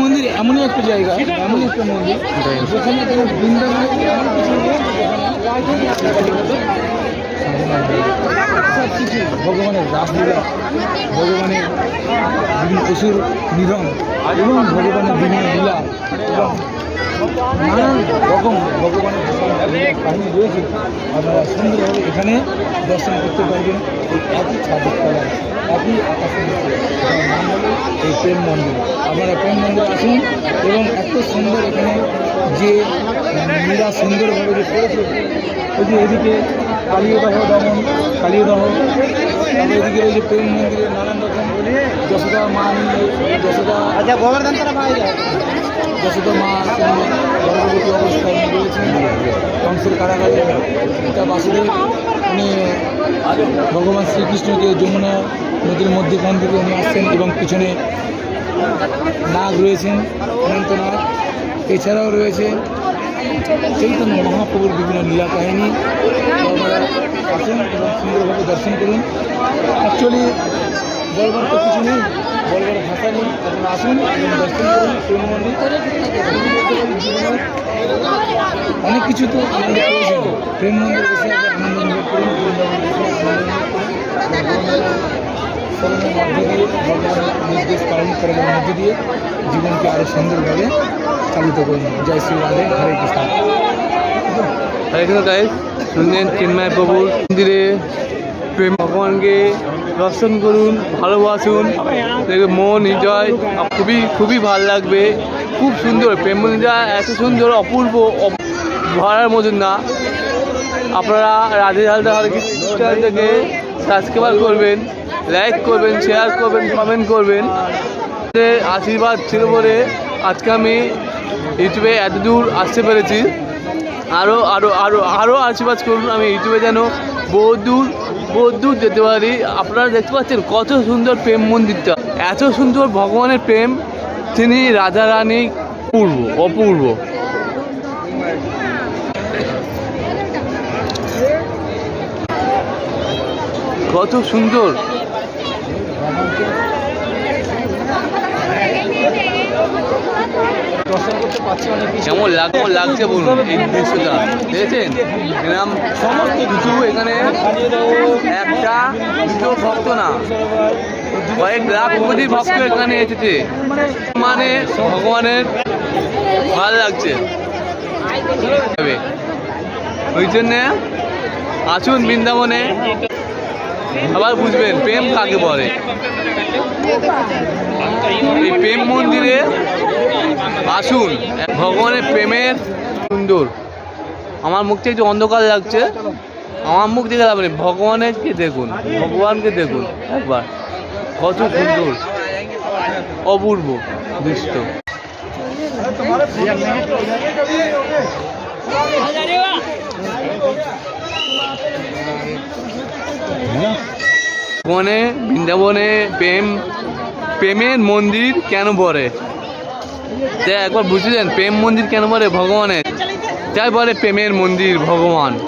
মন্দির এমনই একটা জায়গা, এমনই একটা মন্দির, যেখানে কোনো বৃন্দাবনে এমন সব কিছু ভগবানের রাসলীলা ভগবানের বিভিন্ন পশুর নিধন এবং ভগবানের বিভিন্ন লীলা এবং নানান রকম ভগবানের কাহিনী রয়েছে। আপনারা সুন্দরভাবে এখানে দর্শন করতে পারবেন এই একই ছাদের আকাশের নিচে নাম হলো এই প্রেম মন্দির। আপনারা প্রেম মন্দির আসুন এবং এত সুন্দর এখানে যে লীলা সুন্দরভাবে যে করেছে ওই যে এদিকে কালীয়দহ দমন কালীয়দহ। তারপরে এদিকে ওই যে প্রেম মন্দিরের নানান রকম যশোদা মা নিয়ে যশোদা আচ্ছা গোবর্ধন তারা পাওয়া যায়। যশোদা মা গর্ভবতী অবস্থায় রয়েছেন। কংসের কারাগারে। পিতা বাসুদেব ভগবান শ্রীকৃষ্ণকে যমুনা নদীর মধ্যখান থেকে উনি আসছেন এবং পিছনে নাগ রয়েছেন, অনন্তনাগ। এছাড়াও রয়েছে চৈতন্য মহাপ্রভুর বিভিন্ন লীলা কাহিনী। আপনারা আসুন এবং সুন্দরভাবে দর্শন করুন। অ্যাকচুয়ালি বলবার তো কিছু নেই, বলবার ভাষা নেই। আপনারা আসুন এবং দর্শন করুন প্রেম মন্দির। অনেক কিছু তো প্রয়োজন প্রেম মন্দির আনন্দ অনুভব করুন বৃন্দাবন নির্দেশ পালন করার মধ্য দিয়ে জীবনকে আরও সুন্দরভাবে চালিত করুন জয় শ্রী রাধে হরে কৃষ্ণ হরে কৃষ্ণ গাইস শুনলেন চিন্ময় প্রভুর মন্দিরে প্রেম ভগবানকে দর্শন করুন ভালোবাসুন মন হৃদয় খুবই খুবই ভালো লাগবে খুব সুন্দর প্রেম মন্দিরটা এত সুন্দর অপূর্ব অপ- ধরার মতন না আপনারা রাধে হালদা হরে চ্যানেল থেকে সাবস্ক্রাইব করবেন লাইক করবেন শেয়ার করবেন কমেন্ট করবেন। আশীর্বাদ ছিল বলে আজকে আমি ইউটিউবে এত দূর আসতে পেরেছি। আরও আরও আরও আরও আশীর্বাদ করুন আমি ইউটিউবে যেন বহু দূর বহু দূর যেতে পারি। আপনারা দেখতে পাচ্ছেন কত সুন্দর প্রেম মন্দিরটা। এত সুন্দর ভগবানের প্রেম, তিনি রাজা রানী পূর্ব, অপূর্ব। কত সুন্দর। কেমন লাগ লাগছে বলুন এই দৃশ্যটা? দেখেছেন? এরকম সমস্ত কিছু এখানে। একটা দুটো ভক্ত না। কয়েক লাখ কোটি ভক্ত এখানে এসেছে। মানে ভগবানের ভালো লাগছে। ওই জন্যে আসুন বৃন্দাবনে। আবার বুঝবেন, প্রেম কাকে বলে? এই প্রেম মন্দিরে আসুন, ভগবানের প্রেমের সুন্দর। আমার মুখটা একটু অন্ধকার লাগছে। আমার মুখ দেখে লাভ নেই ভগবানেরকে দেখুন, ভগবানকে দেখুন, একবার। কত সুন্দর, অপূর্ব দৃশ্য। বনে, বৃন্দাবনে, প্রেম প্রেমের মন্দির কেন পড়ে তাই একবার বুঝলেন প্রেম মন্দির কেন বলে ভগবানের। যাই বলে প্রেমের মন্দির, ভগবান।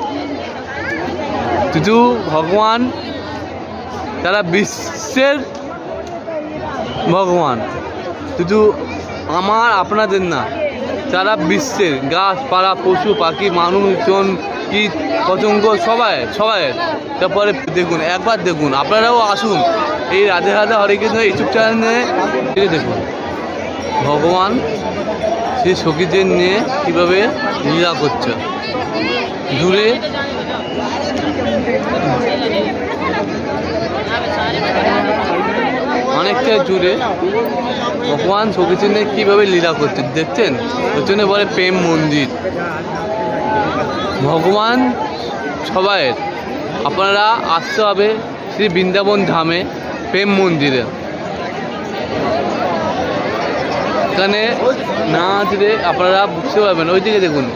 শুধু ভগবান, তারা বিশ্বের ভগবান। শুধু আমার, আপনাদের না, তারা বিশ্বের গাছপালা, পশু, পাখি, মানুষজন কীট পতঙ্গ? সবাই সবাই। তারপরে দেখুন, একবার দেখুন, আপনারাও আসুন। এই রাধে রাধা হরে কৃষ্ণ ইউটিউব চ্যানেলে দেখে দেখুন। ভগবান সেই সখীদের নিয়ে কীভাবে লীলা করছে। দূরে অনেকটা জুড়ে ভগবান নিয়ে কীভাবে লীলা করছে, দেখছেন? ওর জন্য বলে প্রেম মন্দির। ভগবান সবাইয়ের। আপনারা আসতে হবে শ্রী বৃন্দাবন ধামে প্রেম মন্দিরে। এখানে না আসলে আপনারা বুঝতে পারবেন ওই দিকে দেখুন।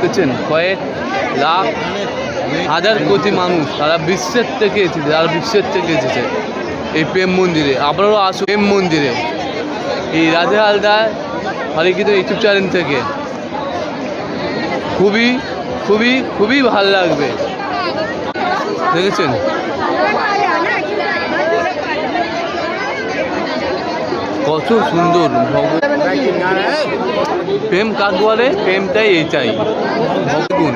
দেখছেন? কয়েক লাখ, হাজার কোটি মানুষ তারা বিশ্বের থেকে এসেছে, তারা বিশ্বের থেকে এসেছে এই প্রেম মন্দিরে। আপনারাও আসুন প্রেম মন্দিরে। এই রাধে হালদার হরিকৃত ইউটিউব চ্যানেল থেকে। খুবই খুবই খুবই ভালো লাগবে। দেখেছেন? কত সুন্দর প্রেম কাক বলে? প্রেমটাই এইটাই ভগগুণ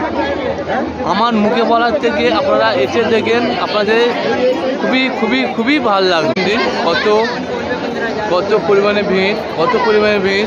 আমার মুখে বলার থেকে আপনারা এসে দেখেন, আপনাদের খুবই খুবই খুবই ভালো লাগবে। কত কত পরিমাণে ভিড়, কত পরিমাণে ভিড়।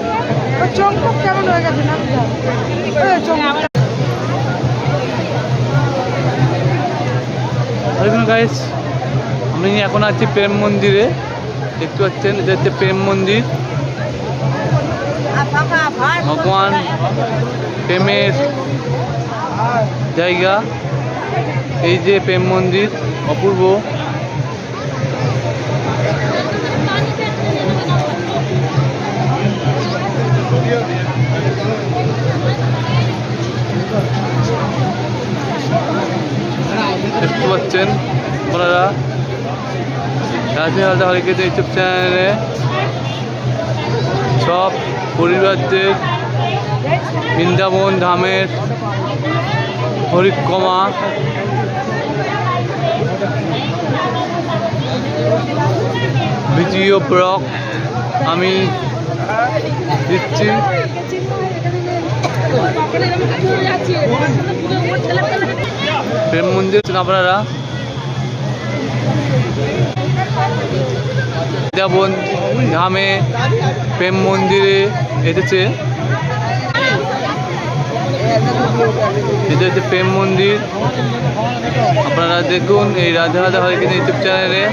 গাইস আমি এখন আছি প্রেম মন্দিরে। দেখতে পাচ্ছেন, এটা হচ্ছে প্রেম মন্দির। ভগবান প্রেমের জায়গা। এই যে প্রেম মন্দির, অপূর্ব। দেখতে পাচ্ছেন আপনারা রাজনীতি আলাদা হরিকেত ইউটিউব চ্যানেলে সব পরিবারদের বৃন্দাবন ধামের পরিক্রমা। ভিডিও ব্লগ আমি দিচ্ছি। প্রেম মন্দির আপনারা বৃন্দাবন ধামে প্রেম মন্দিরে এসেছে। এটা হচ্ছে প্রেম মন্দির। আপনারা দেখুন এই রাধা রাধা হরিকেন ইউটিউব চ্যানেলে।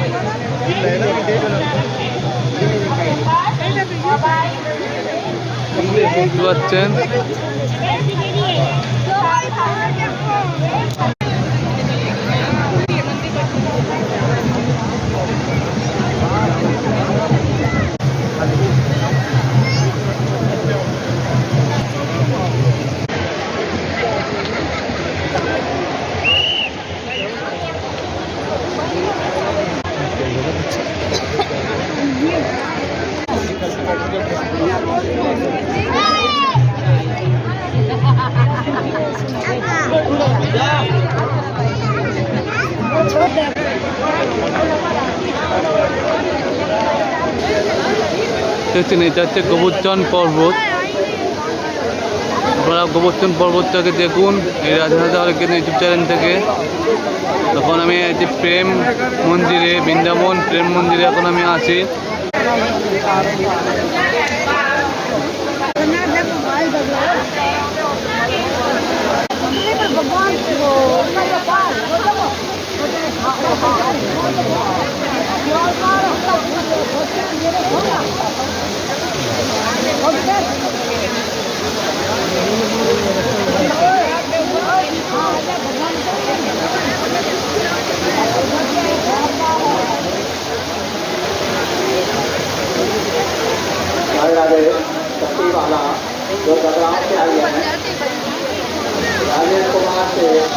দেখতে পাচ্ছেন দেখছেন এটা হচ্ছে গোবর্ধন পর্বত। আপনারা গোবর্ধন পর্বতটাকে দেখুন, এই রাজনাথা কিন্তু ইউটিউব চ্যানেল থেকে। তখন আমি যে প্রেম মন্দিরে, বৃন্দাবন প্রেম মন্দিরে এখন আমি আছি। वाला जो बदलाव से आई है राजेश कुमार से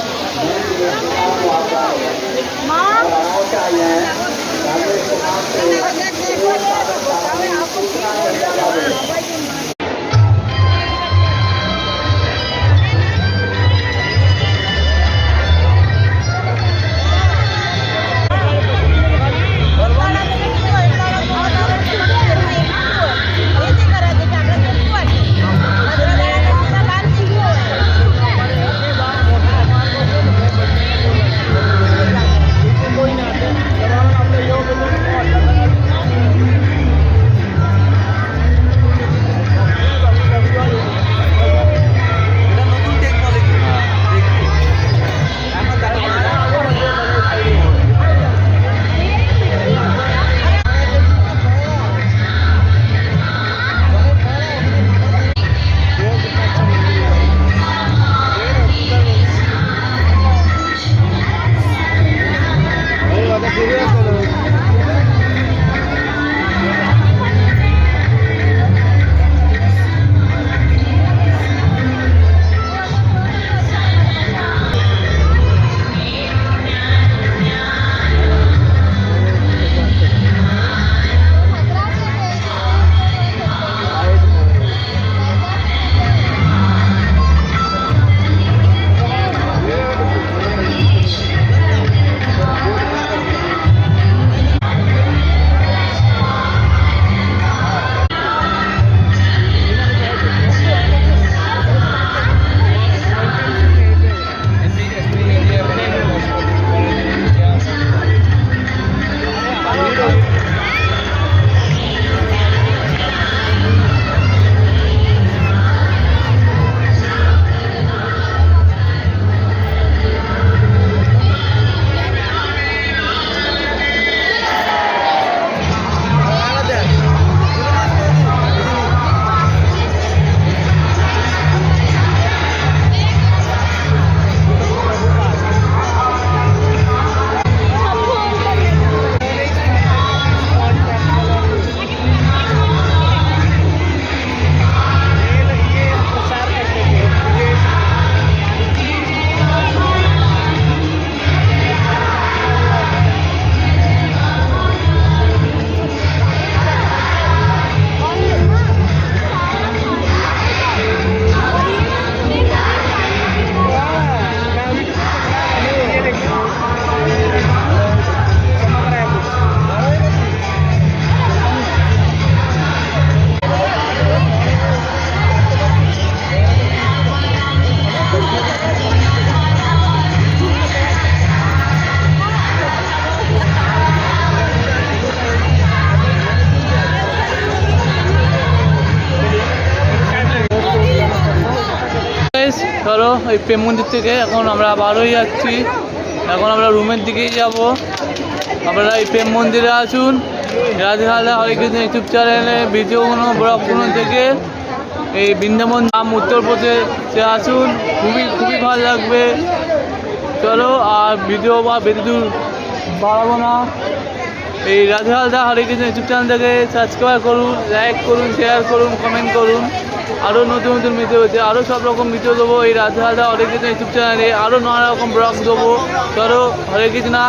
এই প্রেম মন্দির থেকে। এখন আমরা বার হয়ে যাচ্ছি। এখন আমরা রুমের দিকেই যাব। আপনারা এই প্রেম মন্দিরে আসুন। রাধে হালদা হরে কৃষ্ণ, ইউটিউব চ্যানেলে ভিডিওগুলো কোনো থেকে। এই বৃন্দাবন নাম উত্তরপ্রদেশে আসুন। খুবই খুবই ভালো লাগবে। চলো, আর ভিডিও বা বেশি দূর বাড়াবো না। এই রাধে হালদা হরে কৃষ্ণ, ইউটিউব চ্যানেল থেকে সাবস্ক্রাইব করুন, লাইক করুন শেয়ার করুন কমেন্ট করুন। আরও নতুন নতুন ভিডিও হচ্ছে আরও সব রকম ভিডিও দেবো। এই রাধা হরে কৃষ্ণ ইউটিউব চ্যানেলে আরও নানা রকম ব্লগ দেবো। ধরো হরে কৃষ্ণা